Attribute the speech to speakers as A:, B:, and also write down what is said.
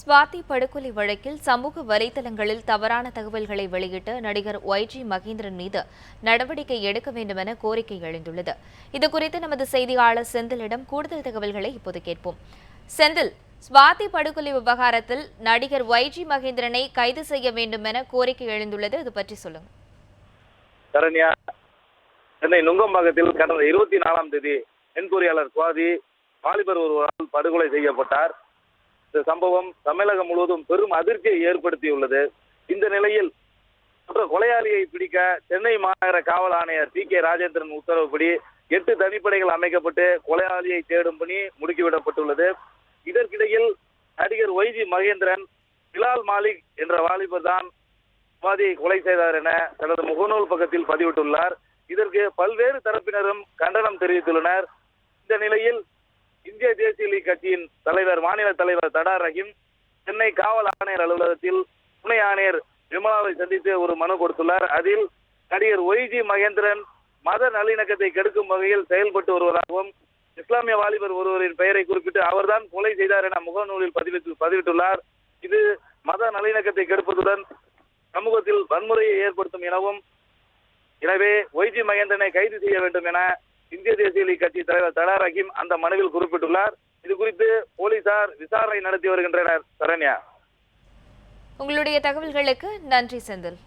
A: ஸ்வாதி படுகொலை வழக்கில் சமூக வலைதளங்களில் தவறான தகவல்களை வெளியிட்ட நடிகர் ஒய்ஜி மகேந்திரன் மீது நடவடிக்கை எடுக்க வேண்டும் என கோரிக்கை எழுந்துள்ளது. இதுகுறித்து நமது செய்தியாளர் செந்திலிடம் கூடுதல் தகவல்களை இப்போது கேட்போம். செந்தில் ஸ்வாதி படுகொலை விவகாரத்தில் நடிகர் ஒய்ஜி மகேந்திரனை கைது செய்ய வேண்டும் என கோரிக்கை எழுந்துள்ளது. இது பற்றி சொல்லுங்க.
B: சரண்யா சென்னை நுங்கம்பாக்கத்தில் கடந்த இருபத்தி நாலாம் தேதி பெண்பொறியாளர் சுவாதி வாலிபர் ஒருவரால் படுகொலை செய்யப்பட்டார். இந்த சம்பவம் தமிழகம் முழுவதும் பெரும் அதிர்ச்சியை ஏற்படுத்தியுள்ளது. இந்த நிலையில் கொலையாளியை பிடிக்க சென்னை மாநகர காவல் ஆணையர் டி கே ராஜேந்திரன் உத்தரவுப்படி எட்டு தனிப்படைகள் அமைக்கப்பட்டு கொலையாளியை தேடும் பணி முடுக்கிவிடப்பட்டுள்ளது. இதற்கிடையில் நடிகர் ஒய்ஜி மகேந்திரன் பிலால் மாலிக் என்ற வாலிபர் தான் சுவாதியை கொலை செய்தார் என தனது முகநூல் பக்கத்தில் பதிவிட்டுள்ளார். இதற்கு பல்வேறு தரப்பினரும் கண்டனம் தெரிவித்துள்ளனர். இந்த நிலையில் கட்சியின் தலைவர் மாநில தலைவர் தடா ரஹீம் சென்னை காவல் ஆணையர் அலுவலகத்தில் துணை ஆணையர் விமலாவை சந்தித்து ஒரு மனு கொடுத்துள்ளார். அதில் நடிகர் ஒய்ஜி மகேந்திரன் மத நல்லிணக்கத்தை கெடுக்கும் வகையில் செயல்பட்டு வருவதாகவும் இஸ்லாமிய வாலிபர் ஒருவரின் பெயரை குறிப்பிட்டு அவர்தான் கொலை செய்தார் என முகநூலில் பதிவிட்டு பதிவிட்டுள்ளார். இது மத நல்லிணக்கத்தை கெடுப்பதுடன் சமூகத்தில் வன்முறையை ஏற்படுத்தும் எனவும் எனவே ஒய்ஜி மகேந்திரனை கைது செய்ய வேண்டும் என இந்திய தேசிய லீக் கட்சி தலைவர் தடா ரஹீம் அந்த மனுவில் குறிப்பிட்டுள்ளார். இது குறித்து போலீசார் விசாரணை நடத்தி வருகின்றனர். சரண்யா.
A: உங்களுடைய தகவல்களுக்கு நன்றி செந்தில்.